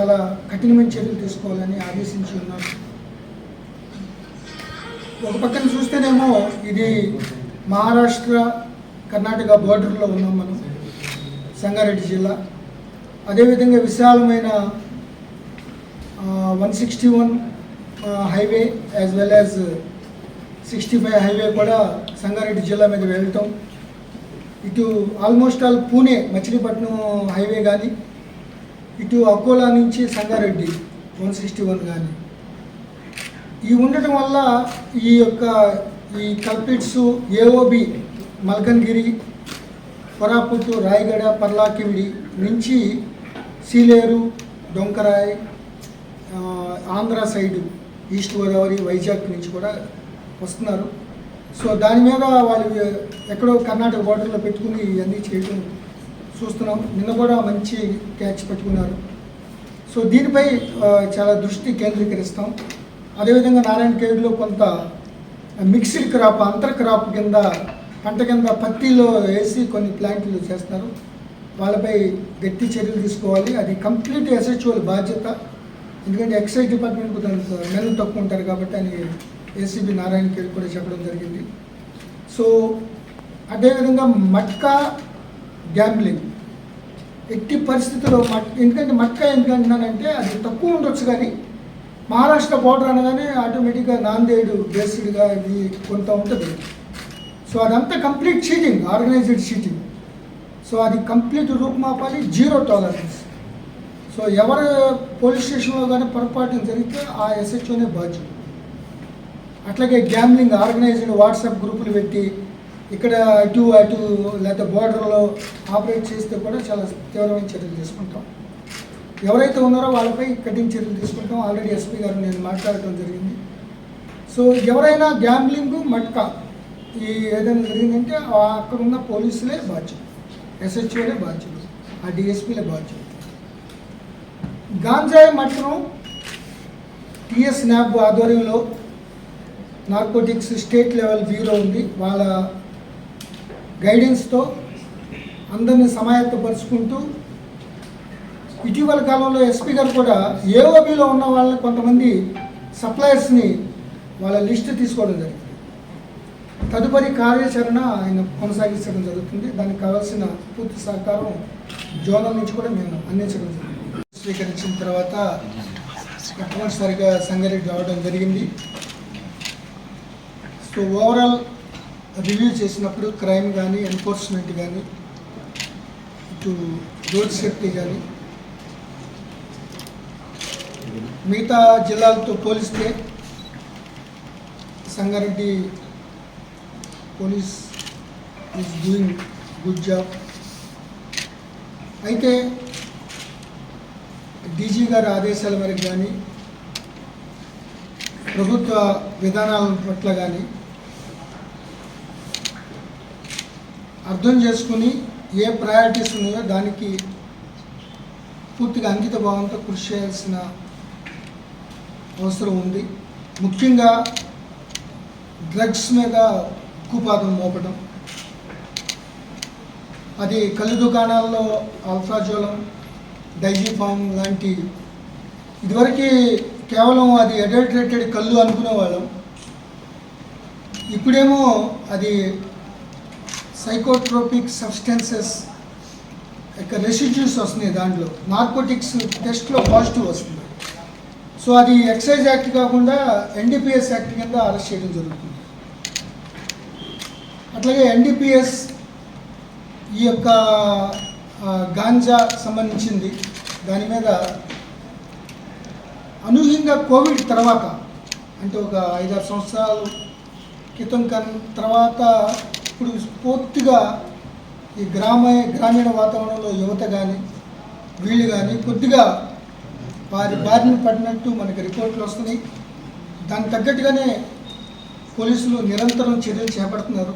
చాలా కఠినమైన చర్యలు తీసుకోవాలని ఆదేశించి ఉన్నారు ఒక పక్కన చూస్తేనేమో ఇది మహారాష్ట్ర కర్ణాటక బోర్డర్లో ఉన్నాం మనం సంగారెడ్డి జిల్లా. అదేవిధంగా విశాలమైన one sixty one highway as well as sixty five highway కూడా సంగారెడ్డి జిల్లా మీద వెళ్తాం. ఇటు almost all Pune Machilipatnam highway కానీ ఇటు అకోలా నుంచి సంగారెడ్డి వన్ సిక్స్టీ వన్ కానీ ఈ ఉండటం వల్ల ఈ యొక్క ఈ కల్పిట్స్ ఏఓబి మల్కన్గిరి కొరాపుట్టు రాయగడ పర్లాకివిడి నుంచి Sileru Donkarai Andhra side east Godavari Vizag నుంచి కూడా వస్తున్నారు. సో దాని మీద వాళ్ళు ఎక్కడో కర్ణాటక బోర్డర్లో పెట్టుకుని ఇవన్నీ చేయడం చూస్తున్నాం. నిన్న కూడా మంచి క్యాచ్ పెట్టుకున్నారు. సో దీనిపై చాలా దృష్టి కేంద్రీకరిస్తాం. అదేవిధంగా నారాయణ కేడులో కొంత మిక్స్డ్ క్రాప్ అంతర్ క్రాప్ కింద పంట కింద పత్తిలో వేసి కొన్ని ప్లాంట్లు చేస్తారు వాళ్ళపై గట్టి చర్యలు తీసుకోవాలి. అది కంప్లీట్ ఎస్హెచ్ఓల బాధ్యత. ఎందుకంటే ఎక్సైజ్ డిపార్ట్మెంట్ దానికి మెల్లు తక్కువ ఉంటారు కాబట్టి అని ఏసీబీ నారాయణ కేవి కూడా చెప్పడం జరిగింది. సో అదేవిధంగా మట్కా గ్యాంబ్లింగ్ ఎట్టి పరిస్థితుల్లో మట్ ఎందుకంటే మట్కా ఎందుకంటున్నానంటే అది తక్కువ ఉండొచ్చు కానీ మహారాష్ట్ర బోర్డర్ అనగానే ఆటోమేటిక్గా నాందేడు బేస్డ్గా ఇది కొంత ఉంటుంది. సో అదంతా complete cheating organised cheating so అది కంప్లీట్ రూపుమాపాలి జీరో టాలరెన్స్ సో ఎవరు పోలీస్ స్టేషన్లో కానీ పొరపాటు జరిగితే ఆ ఎస్హెచ్ఓనే బాధ్యత. అట్లాగే గ్యామ్లింగ్ ఆర్గనైజ్డ్ వాట్సాప్ గ్రూపులు పెట్టి ఇక్కడ అటు అటు లేకపోతే బోర్డర్లో ఆపరేట్ చేస్తే కూడా చాలా తీవ్రమైన చర్యలు తీసుకుంటాం. ఎవరైతే ఉన్నారో వాళ్ళపై కఠిన చర్యలు తీసుకుంటాం. ఆల్రెడీ ఎస్పీ గారు నేను మాట్లాడటం జరిగింది. సో ఎవరైనా గ్యాంబ్లింగ్ మట్కా ఈ ఏదైనా జరిగిందంటే అక్కడ ఉన్న పోలీసులే బాధ్యత ఎస్హెచ్ఓలే బాధ్యత ఆ డిఎస్పీలే బాధ్యత గాంజాయి మట్టం టిఎస్ న్యాబ్ ఆధ్వర్యంలో నార్కోటిక్స్ స్టేట్ లెవెల్ బ్యూరో ఉంది. వాళ్ళ గైడెన్స్తో అందరిని సమాయత్తపరుచుకుంటూ ఇటీవల కాలంలో ఎస్పీ గారు కూడా ఏఓబిలో ఉన్న వాళ్ళని కొంతమంది సప్లయర్స్ని వాళ్ళ లిస్ట్ తీసుకోవడం జరిగింది. తదుపరి కార్యాచరణ ఆయన కొనసాగించడం జరుగుతుంది. దానికి కావాల్సిన పూర్తి సహకారం జోనల్ నుంచి కూడా మేము అందించడం జరిగింది స్వీకరించిన తర్వాత మొట్టమొదటిసారిగా సంగారెడ్డి రావడం జరిగింది. సో ఓవరాల్ రివ్యూ చేసినప్పుడు క్రైమ్ కానీ ఎన్ఫోర్స్మెంట్ కానీ ఇటు రోడ్ సేఫ్టీ కానీ మిగతా జిల్లాలతో పోలిస్తే Sangareddy police is doing good job అయితే డీజీ గారి ఆదేశాల మేరకు కానీ ప్రభుత్వ విధానాల పట్ల కానీ అర్థం చేసుకుని ఏ ప్రయారిటీస్ ఉన్నాయో దానికి పూర్తిగా అంకిత భావంతో కృషి చేయాల్సిన అవసరం ఉంది. ముఖ్యంగా డ్రగ్స్ మీద ఉక్కుపాదం మోపడం అది కళ్ళు దుకాణాల్లో అల్ఫాజోలం డైజీఫామ్ లాంటి ఇదివరకు కేవలం అది అడల్టరేటెడ్ కళ్ళు అనుకునేవాళ్ళం. ఇప్పుడేమో అది సైకోట్రోపిక్ సబ్స్టెన్సెస్ యొక్క రెసిడ్యూస్ వస్తున్నాయి దాంట్లో. నార్కోటిక్స్ టెస్ట్లో పాజిటివ్ వస్తుంది. సో అది ఎక్సైజ్ యాక్ట్ కాకుండా ఎన్డీపీఎస్ యాక్ట్ కింద అరెస్ట్ చేయడం జరుగుతుంది. అట్లాగే ఎన్డీపీఎస్ ఈ యొక్క గాంజా సంబంధించింది. దాని మీద అనూహ్యంగా కోవిడ్ తర్వాత అంటే ఒక ఐదారు సంవత్సరాలు క్రితం కన్ తర్వాత ఇప్పుడు పూర్తిగా ఈ గ్రామ గ్రామీణ వాతావరణంలో యువత కానీ వీళ్ళు కానీ కొద్దిగా వారి బారిన పడినట్టు మనకి రిపోర్ట్లు వస్తున్నాయి. దానికి తగ్గట్టుగానే పోలీసులు నిరంతరం చర్యలు చేపడుతున్నారు.